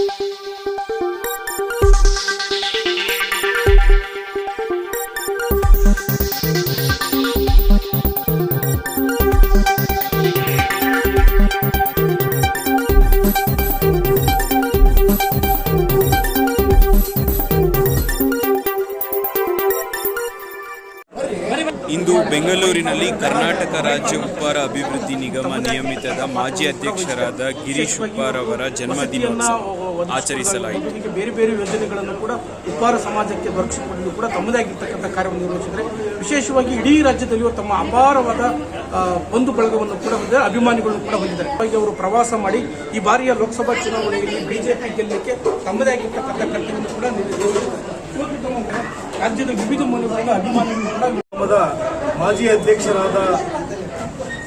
Música ಇಂದು ಬೆಂಗಳೂರಿನಲ್ಲಿ ಕರ್ನಾಟಕ ರಾಜ್ಯ ಉಪ್ಪಾರ ಅಭಿವೃದ್ಧಿ ನಿಗಮ ನಿಯಮಿತದ ಮಾಜಿ ಅಧ್ಯಕ್ಷರಾದ ಗಿರೀಶ್ ಉಪ್ಪಾರ್ ಅವರ ಜನ್ಮದಿನೋತ್ಸವ ಆಚರಿಸಲಾಯಿತು. ಬೇರೆ ಬೇರೆ ಯೋಜನೆಗಳನ್ನು ಕೂಡ ಉಪ್ಪಾರ ಸಮಾಜಕ್ಕೆ ದೊರಕಿಸಿಕೊಂಡು ಕೂಡ ತಮ್ಮದೇ ಆಗಿರ್ತಕ್ಕಂಥ ಕಾರ್ಯವನ್ನು ನಿರ್ವಹಿಸಿದರೆ ವಿಶೇಷವಾಗಿ ಇಡೀ ರಾಜ್ಯದಲ್ಲಿಯೂ ತಮ್ಮ ಅಪಾರವಾದ ಬಂಧು ಬಳಗವನ್ನು ಕೂಡ ಹೊಂದಿದ್ದಾರೆ ಅಭಿಮಾನಿಗಳನ್ನು ಕೂಡ ಹೊಂದಿದ್ದಾರೆ. ಹಾಗಾಗಿ ಅವರು ಪ್ರವಾಸ ಮಾಡಿ ಈ ಬಾರಿಯ ಲೋಕಸಭಾ ಚುನಾವಣೆಯಲ್ಲಿ ಬಿಜೆಪಿ ಗೆಲ್ಲಕ್ಕೆ ತಮ್ಮದೇ ಆಗಿರ್ತಕ್ಕಂಥ ಕರ್ತವ್ಯವನ್ನು ಕೂಡ ರಾಜ್ಯದ ವಿವಿಧ ಮೂಲಗಳಿಂದ ಅಭಿಮಾನಿಗಳು ಕೂಡ ಗ್ರಾಮದ ಮಾಜಿ ಅಧ್ಯಕ್ಷರಾದ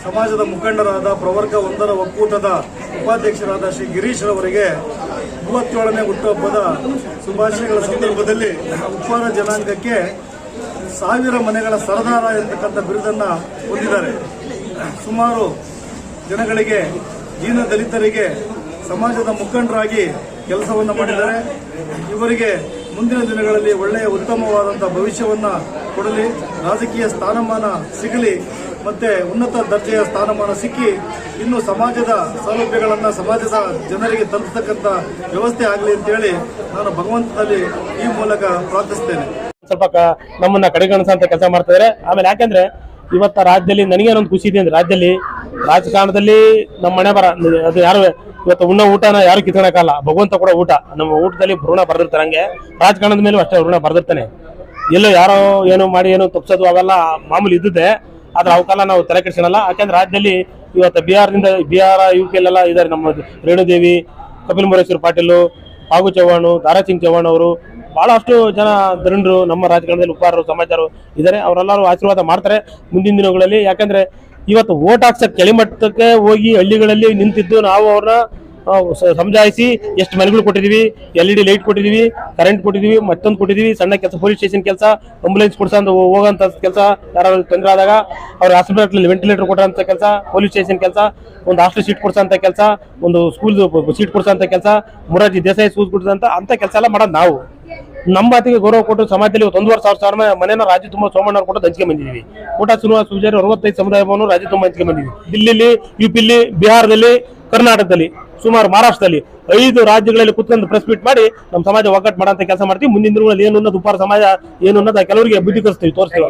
ಸಮಾಜದ ಮುಖಂಡರಾದ ಪ್ರವರ್ಗ ಒಂದರ ಒಕ್ಕೂಟದ ಉಪಾಧ್ಯಕ್ಷರಾದ ಶ್ರೀ ಗಿರೀಶ್ ರವರಿಗೆ ಮೂವತ್ತೇಳನೇ ಹುಟ್ಟುಹಬ್ಬದ ಶುಭಾಶಯಗಳ ಸಂದರ್ಭದಲ್ಲಿ ಉಪ್ಪಾರ ಜನಾಂಗಕ್ಕೆ ಸಾವಿರ ಮನೆಗಳ ಸರದಾರ ಎಂತಕ್ಕಂಥ ಬಿರುದನ್ನು ಹೊಂದಿದ್ದಾರೆ. ಸುಮಾರು ಜನಗಳಿಗೆ ದೀನ ದಲಿತರಿಗೆ, ಸಮಾಜದ ಮುಖಂಡರಾಗಿ ಕೆಲಸವನ್ನು ಮಾಡಿದ್ದಾರೆ. ಇವರಿಗೆ ಮುಂದಿನ ದಿನಗಳಲ್ಲಿ ಒಳ್ಳೆಯ ಉತ್ತಮವಾದಂಥ ಭವಿಷ್ಯವನ್ನ ಕೊಡಲಿ. ರಾಜಕೀಯ ಸ್ಥಾನಮಾನ ಸಿಗಲಿ. ಮತ್ತೆ ಉನ್ನತ ದರ್ಜೆಯ ಸ್ಥಾನಮಾನ ಸಿಕ್ಕಿ ಇನ್ನು ಸಮಾಜದ ಸೌಲಭ್ಯಗಳನ್ನು ಸಮಾಜದ ಜನರಿಗೆ ತಲುಪತಕ್ಕಂಥ ವ್ಯವಸ್ಥೆ ಆಗಲಿ ಅಂತೇಳಿ ನಾನು ಭಗವಂತನಲ್ಲಿ ಈ ಮೂಲಕ ಪ್ರಾರ್ಥಿಸ್ತೇನೆ. ಸ್ವಲ್ಪ ನಮ್ಮನ್ನ ಕಡೆಗಣಿಸಂತ ಕೆಲಸ ಮಾಡ್ತಿದ್ದಾರೆ ಆಮೇಲೆ ಯಾಕಂದ್ರೆ ಇವತ್ತ ರಾಜ್ಯದಲ್ಲಿ ನನಗೇನೊಂದು ಖುಷಿ ಇದೆ ಅಂದ್ರೆ ರಾಜ್ಯದಲ್ಲಿ ರಾಜಕಾರಣದಲ್ಲಿ ನಮ್ಮ ಮನೆ ಬರ ಅದು ಯಾರು ಇವತ್ತು ಉಣ್ಣ ಊಟನ ಯಾರು ಕಿತ್ಕೊಳಕಲ್ಲ ಭಗವಂತ ಕೂಡ ಊಟ. ನಮ್ಮ ಊಟದಲ್ಲಿ ಭ್ರೂಣ ಬರ್ದಿರ್ತಾರೆ ಹಂಗೆ. ರಾಜಕಾರಣದ ಮೇಲೂ ಅಷ್ಟೇ ಭ್ರೂಣ ಬರ್ದಿರ್ತಾನೆ. ಎಲ್ಲೋ ಯಾರೋ ಏನೋ ಮಾಡಿ ಏನೋ ತಪ್ಪಿಸೋದು ಅವೆಲ್ಲ ಮಾಮೂಲಿ ಇದ್ದಿದೆ ಆದ್ರೆ ಅವಕ್ಕೆಲ್ಲ ನಾವು ತಲೆ ಕೆಡಿಸೋಣಲ್ಲ ಯಾಕಂದ್ರೆ ರಾಜ್ಯದಲ್ಲಿ ಇವತ್ತು ಬಿಹಾರದಿಂದ ಬಿಹಾರ ಯು ಪಿ ಎಲ್ಲ ಇದ್ದಾರೆ ನಮ್ಮ ರೇಣುದೇವಿ, ಕಪಿಲ್ ಮುರೇಶ್ವರ್ ಪಾಟೀಲು ಪಾಗು ಚವ್ಹಾಣ್, ದಾರಾ ಸಿಂಗ್ ಚವ್ಹಾಣ್ ಅವರು. ಬಹಳಷ್ಟು ಜನ ಧರಣರು ನಮ್ಮ ರಾಜಕಾರಣದಲ್ಲಿ ಉಪಾರರು ಸಮಾಚಾರ ಇದ್ದಾರೆ. ಅವರೆಲ್ಲರೂ ಆಶೀರ್ವಾದ ಮಾಡ್ತಾರೆ ಮುಂದಿನ ದಿನಗಳಲ್ಲಿ. ಯಾಕಂದ್ರೆ ಇವತ್ತು ಓಟ್ ಹಾಕ್ಸಕ್ ಕೆಳಮಟ್ಟಕ್ಕೆ ಹೋಗಿ ಹಳ್ಳಿಗಳಲ್ಲಿ ನಿಂತಿದ್ದು ನಾವು ಅವ್ರನ್ನ ಸಮಜಾಯಿಸಿ, ಎಷ್ಟು ಮನೆಗಳು ಕೊಟ್ಟಿದೀವಿ ಎಲ್ ಇ ಡಿ ಲೈಟ್ ಕೊಟ್ಟಿದೀವಿ, ಕರೆಂಟ್ ಕೊಟ್ಟಿದೀವಿ, ಮತ್ತೊಂದು ಕೊಟ್ಟಿದೀವಿ, ಸಣ್ಣ ಕೆಲಸ, ಪೊಲೀಸ್ ಸ್ಟೇಷನ್ ಕೆಲಸ, ಆಂಬುಲೆನ್ಸ್ ಕೊಡ್ಸಂತ ಹೋಗುವಂತ ಕೆಲಸ, ಯಾರಾದ್ರು ತೊಂದರೆ ಆದಾಗ ಅವ್ರ ಹಾಸ್ಪಿಟಲ್ ವೆಂಟಿಲೇಟರ್ ಕೊಟ್ಟಂತ ಕೆಲಸ, ಪೊಲೀಸ್ ಸ್ಟೇಷನ್ ಕೆಲಸ, ಒಂದು ಹಾಸ್ಟೆಲ್ ಸೀಟ್ ಕೊಡ್ಸಂತ ಕೆಲಸ, ಒಂದು ಸ್ಕೂಲ್ ಸೀಟ್ ಕೊಡ್ಸಂತ ಕೆಲಸ ಮುರಾಜಿ ದೇಸಾಯಿ ಸ್ಕೂಲ್ ಕೊಡ್ಸಂತ ಅಂತ ಕೆಲಸ ಎಲ್ಲ ಮಾಡೋದು ನಾವು. ನಮ್ಮ ಮಾತಿಗೆ ಗೌರವ ಕೊಟ್ಟು ಸಮಾಜದಲ್ಲಿ ಒಂದೂವರೆ ಸಾವಿರ ಸಾವಿರ ಮನೆಯ ರಾಜ್ಯ ತುಂಬ ಸೋಮಣ್ಣವ್ರು ಕೊಟ್ಟು ದಂಚಿಕೆ ಬಂದಿದ್ದೀವಿ ಊಟ ಶ್ರೀನಿವಾಸ ಪೂಜಾರಿ ಅರವತ್ತೈದು ಸಮುದಾಯವನ್ನು ರಾಜ್ಯ ತುಂಬ ಹಂಚ್ಕೆ ಬಂದಿದ್ದೀವಿ ದಿಲ್ಲಿಲಿ, ಯು ಪಿಲಿ ಬಿಹಾರದಲ್ಲಿ ಕರ್ನಾಟಕದಲ್ಲಿ, ಸುಮಾರು ಮಹಾರಾಷ್ಟ್ರದಲ್ಲಿ ಐದು ರಾಜ್ಯಗಳಲ್ಲಿ ಕುತ್ಕೊಂಡು ಪ್ರೆಸ್ ಮೀಟ್ ಮಾಡಿ ನಮ್ಮ ಸಮಾಜ ಒಗ್ಗಟ್ಟು ಮಾಡೋಂಥ ಕೆಲಸ ಮಾಡ್ತೀವಿ. ಮುಂದಿನ ದಿನಗಳಲ್ಲಿ ಏನು ಅನ್ನೋದು ಉಪಾರ ಸಮಾಜ ಏನು ಅನ್ನೋದು ಕೆಲವರಿಗೆ ಬುದ್ಧಿ ಕರೆಸ್ತೀವಿ ತೋರಿಸ್ತೀವಿ.